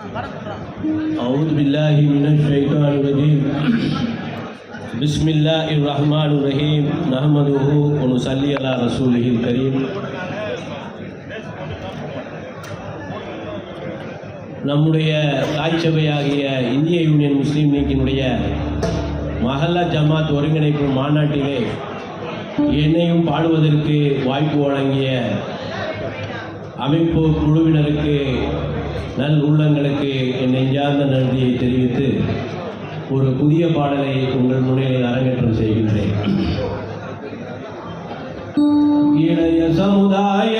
أعوذ بالله من الشيطان الرجيم بسم الله الرحمن الرحيم نحمده ونصلي على رسوله الكريم நம்முடைய ராஜ்யசபையாகிய இந்திய யூனியன் முஸ்லீம் லீக்கினுடைய மஹல்லா ஜமாத் ஒருங்கிணைப்பு மாநாட்டிலே என்னையும் பாடுவதற்கு வாய்ப்பு வழங்கிய அமைப்பு குழுவினருக்கு நல் உள்ளங்களுக்கு என் நெஞ்சார்ந்த நன்றியை தெரிவித்து ஒரு புதிய பாடலை உங்கள் முன்னிலை அரங்கேற்றம் செய்கின்றேன். இளைய சமுதாய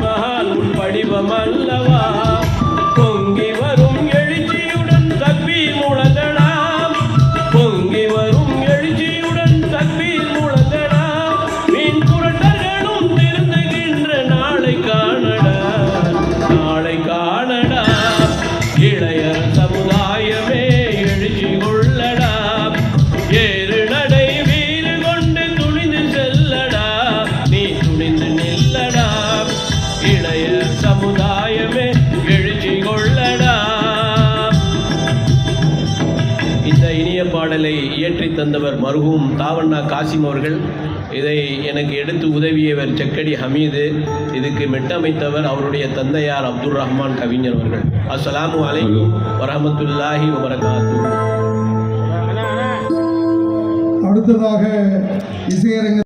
மகான் உன் படிவம் அல்லவா? இதனை இயற்றி தந்தவர் மருகும் தாவண்ணா காசிம் அவர்கள். இதை எனக்கு எடுத்து உதவியவர் செக்கடி ஹமீது. இதுக்கு மெட்டமைத்தவர் அவருடைய தந்தையார் அப்துல் ரஹ்மான் கவிஞர் அவர்கள். அஸ்லாம் வலைக்கும் வரமத்துல்லாஹி வபரகாத்து அடுத்ததாக இசையரங்க